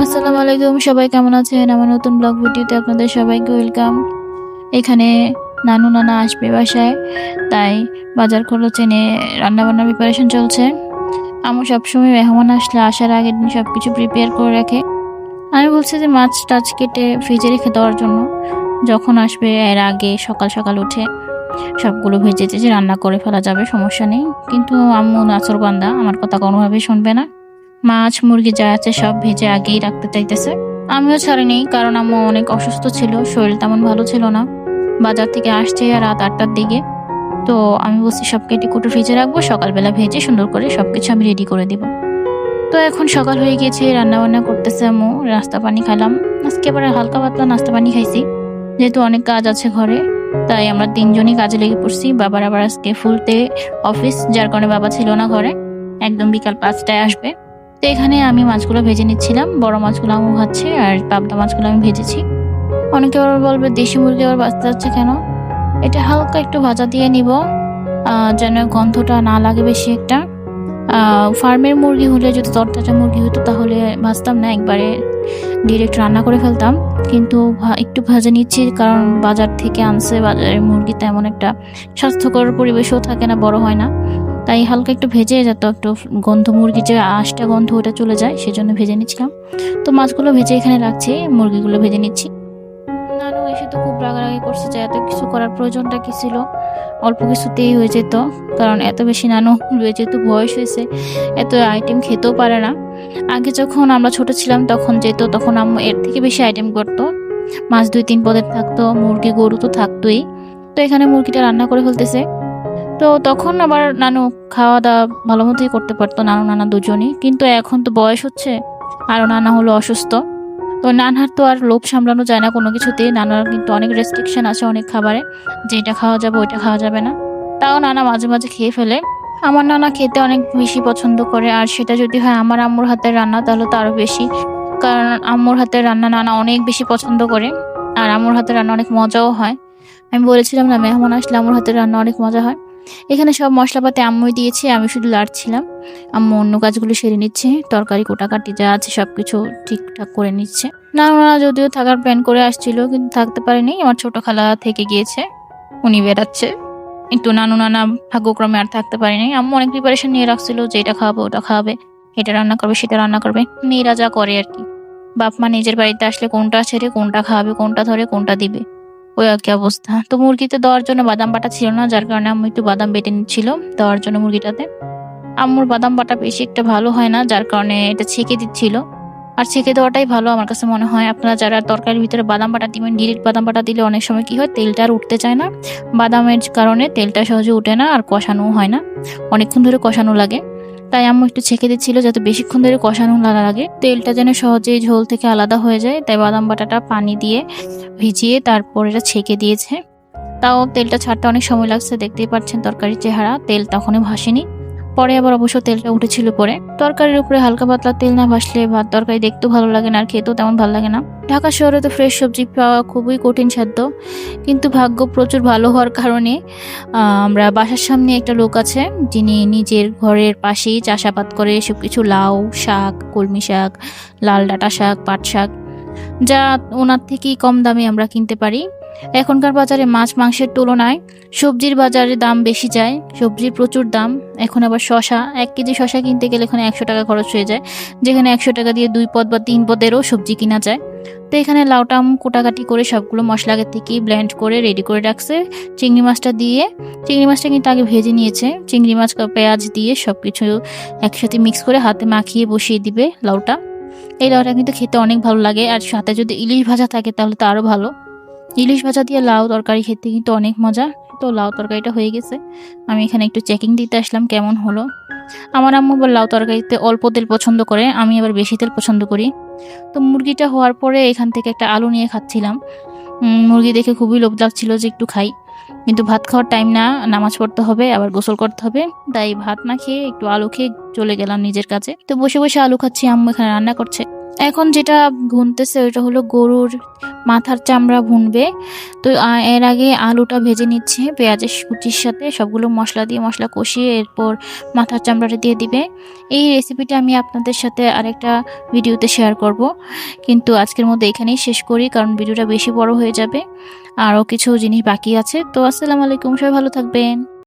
আসসালামু আলাইকুম, সবাই কেমন আছেন? আমার নতুন ব্লগ ভিডিওতে আপনাদের সবাইকে ওয়েলকাম। এখানে নানু নানা আসবে বাসায়, তাই বাজার খরচ এনে রান্নাবান্নার প্রিপারেশন চলছে। আমার সবসময় মেহমান আসলে আসার আগের দিন সব কিছু প্রিপেয়ার করে রাখে। আমি বলছি যে মাছ টাছ কেটে ফ্রিজে রেখে দেওয়ার জন্য। যখন আসবে এর আগে সকাল সকাল উঠে সবগুলো ভেজে যে রান্না করে ফেলা যাবে, সমস্যা নেই। কিন্তু আম্মু নাচর বান্দা আমার কথা কোনোভাবেই শুনবে না। মাছ, মুরগি যা আছে সব ভেজে আগেই রাখতে চাইতেছে। আমিও ছাড়িনি কারণ আম্মু অনেক অসুস্থ ছিল, শরীর তেমন ভালো ছিল না। বাজার থেকে আসছে রাত আটটার দিকে। তো আমি বলছি, সব কেটে কুটো ফ্রিজে রাখব, সকালবেলা ভেজে সুন্দর করে সব কিছু আমি রেডি করে দিব। তো এখন সকাল হয়ে গিয়েছে রান্না বান্না করতেছে আম্মু, নাস্তা পানি খাইলাম। আজকে এবারে হালকা পাতলা নাস্তা পানি খাইছি, যেহেতু অনেক কাজ আছে ঘরে, তাই আমরা তিনজনই কাজে লেগে পড়ছি। বাবার আবার আজকে ফুলতে অফিস যার কারণে বাবা ছিল না ঘরে। একদম বিকাল পাঁচটায় আসবে। তো এখানে আমি মাছগুলো ভেজে নিচ্ছিলাম, বড় মাছগুলো আমি ভাজছি আর পাবদা মাছগুলো আমি ভেজেছি। অনেকে আবার বলবে দেশি মুরগি আবার বাঁচতে যাচ্ছে কেন? এটা হালকা একটু ভাজা দিয়ে নিব যেন গন্ধটা না লাগে বেশি একটা। ফার্মের মুরগি হলে যদি তরতাজা মুরগি হতো তাহলে ভাজতাম না, একবারে ডিরেক্ট রান্না করে ফেলতাম। কিন্তু একটু ভাজে নিচ্ছি কারণ বাজার থেকে আনছে বাজারের মুরগি তেমন একটা স্বাস্থ্যকর পরিবেশও থাকে না, বড় হয় না। তাই হালকা একটু ভেজে যাতে একটু গন্ধ মুরগির যে আঁশটা গন্ধ ওটা চলে যায়, সেজন্য ভেজে নিচ্ছিলাম। তো মাছগুলো ভেজে এখানে রাখছি, মুরগিগুলো ভেজে নিচ্ছি। নানু এসে তো খুব রাগারাগি করছে যে এত কিছু করার প্রয়োজনটা কি ছিল? অল্প কিছুতেই হয়ে যেত কারণ এত বেশি নানু যেহেতু বয়স হয়েছে, এত আইটেম খেতেও পারে না। আগে যখন আমরা ছোট ছিলাম তখন যেত, তখন আম্মু এর থেকে বেশি আইটেম করতো। মাছ দুই তিন পদের থাকতো, মুরগি গরু তো থাকতোই। তো এখানে মুরগিটা রান্না করে ফেলতেছে। তো তখন আবার নানু খাওয়া দাওয়া ভালো মতোই করতে পারতো, নানু নানা দুজনই। কিন্তু এখন তো বয়স হচ্ছে আরও নানা হলো অসুস্থ। তো নানার তো আর লোভ সামলানো যায় না কোনো কিছুতেই। নানার কিন্তু অনেক রেস্ট্রিকশন আছে অনেক খাবারে যেটা খাওয়া যাবে, ওইটা খাওয়া যাবে না। তাও নানা মাঝে মাঝে খেয়ে ফেলে। আমার নানা খেতে অনেক বেশি পছন্দ করে, আর সেটা যদি হয় আমার আম্মুর হাতের রান্না, তাহলে তো আরও বেশি। কারণ আম্মুর হাতের রান্না নানা অনেক বেশি পছন্দ করে, আর আম্মুর হাতের রান্না অনেক মজাও হয়। আমি বলেছিলাম না, মেহমান আসলে আম্মুর হাতের রান্না অনেক মজা হয়। এখানে সব মশলাপাতি আম্মুই দিয়েছি, আমি শুধু লাড়ছিলাম। আম্মু অন্য কাজগুলো সেরে নিচ্ছে, তরকারি, কোটাকাটি যা আছে সব কিছু ঠিকঠাক করে নিচ্ছে। না, ওনারা যদিও থাকার প্ল্যান করে আসছিল, কিন্তু থাকতে পারেনি। আমার ছোট খালা থেকে গিয়েছে, উনি বেড়াচ্ছে। কিন্তু নানু নানা ভাগ্যক্রমে আর থাকতে পারেনি। আম্মু অনেক প্রিপারেশন নিয়ে রাখছিল যে এটা খাওয়াবে ওটা খাওয়াবে, এটা রান্না করবে, সেটা রান্না করবে। মেয়েরা যা করে আর কি। বাপ মা নিজের বাড়িতে আসলে কোনটা ছেড়ে, কোনটা খাওয়াবে, কোনটা ধরে, কোনটা দিবে। ওই কি অবস্থা। তো মুরগিতে দেওয়ার জন্য বাদাম বাটা ছিল না, যার কারণে আমি একটু বাদাম বেটে নিচ্ছিল দেওয়ার জন্য মুরগিটাতে। আম্মুর বাদাম বাটা বেশি একটা ভালো হয় না, যার কারণে এটা ছেঁকে দিচ্ছিল। আর ছেঁকে দেওয়াটাই ভালো আমার কাছে মনে হয়। আপনারা যারা তরকারির ভিতরে বাদাম বাটা দিবেন, ডিরেক্ট বাদাম বাটা দিলে অনেক সময় কি হয়, তেলটা আর উঠতে চায় না। বাদামের কারণে তেলটা সহজে উঠে না আর কষানো হয় না। অনেকক্ষণ ধরে কষানো লাগে। তাই আম্মু একটু ছেঁকে দিচ্ছিল যাতে বেশিক্ষণ ধরে কষানো না লাগে। তেলটা যেন সহজেই ঝোল থেকে আলাদা হয়ে যায়, তাই বাদাম বাটাটা পানি দিয়ে ভিজিয়ে তারপর এটা ছেঁকে দিয়েছে। তাও তেলটা ছাড়তে অনেক সময় লাগছে, দেখতেই পাচ্ছেন তরকারির চেহারা, তেল তখনই ভাসেনি। পরে আবার অবশ্য তেলটা উঠেছিল পরে। তরকারির উপরে হালকা পাতলা তেল না ভাসলে ভাত তরকারি দেখতেও ভালো লাগে না আর খেতেও তেমন ভালো লাগে না। ঢাকা শহরে তো ফ্রেশ সবজি পাওয়া খুবই কঠিন সাধ্য কিন্তু ভাগ্য প্রচুর ভালো হওয়ার কারণে আমরা বাসার সামনে একটা লোক আছে, যিনি নিজের ঘরের পাশেই চাষাবাদ করে সব কিছু লাউ, শাক, কলমি শাক, লাল ডাঁটা শাক, পাট শাক, যা ওনার থেকেই কম দামে আমরা কিনতে পারি। এখনকার বাজারে মাছ মাংসের তুলনায় সবজির বাজারে দাম বেশি যায়, সবজির প্রচুর দাম। এখন আবার শশা, এক কেজি শশা কিনতে গেলে এখানে একশো টাকা খরচ হয়ে যায়, যেখানে একশো টাকা দিয়ে দুই পদ বা তিন পদেরও সবজি কিনা যায়। তো এখানে লাউটাম কোটাকাটি করে সবগুলো মশলা আগের থেকেই ব্লেন্ড করে রেডি করে রাখছে। চিংড়ি মাছটা দিয়ে, চিংড়ি মাছটা কিন্তু আগে ভেজে নিয়েছে। চিংড়ি মাছ পেঁয়াজ দিয়ে সব কিছু একসাথে মিক্স করে হাতে মাখিয়ে বসিয়ে দিবে লাউটা। এই লাউটা কিন্তু খেতে অনেক ভালো লাগে, আর সাথে যদি ইলিশ ভাজা থাকে তাহলে তো আরও ভালো। ইলিশ ভাজা দিয়ে লাউ তরকারি খেতে কিন্তু অনেক মজা। তো লাউ তরকারিটা হয়ে গেছে। আমি এখানে একটু চেকিং দিতে আসলাম কেমন হলো। আমার আম্মু আবার লাউ তরকারিতে অল্প তেল পছন্দ করে, আমি আবার বেশি তেল পছন্দ করি। তো মুরগিটা হওয়ার পরে এখান থেকে একটা আলু নিয়ে খাচ্ছিলাম। মুরগি দেখে খুবই লোভ লাগছিল যে একটু খাই। কিন্তু ভাত খাওয়ার টাইম না, নামাজ পড়তে হবে, আবার গোসল করতে হবে। তাই ভাত না খেয়ে একটু আলু খেয়ে চলে গেলাম নিজের কাছে তো বসে বসে আলু খাচ্ছি, আম্মু এখানে রান্না করছে। এখন যেটা ভুনতেছে ওইটা হলো গরুর মাথার চামড়া ভুনবে। তো এর আগে আলুটা ভেজে নিচ্ছে, পেঁয়াজের কুচির সাথে সবগুলো মশলা দিয়ে মশলা কষিয়ে এরপর মাথার চামড়াটা দিয়ে দিবে। এই রেসিপিটা আমি আপনাদের সাথে আরেকটা ভিডিওতে শেয়ার করব। কিন্তু আজকের মধ্যে এখানেই শেষ করি, কারণ ভিডিওটা বেশি বড় হয়ে যাবে। আরও কিছু জিনিস বাকি আছে। তো, আসসালামু আলাইকুম, সবাই ভালো থাকবেন।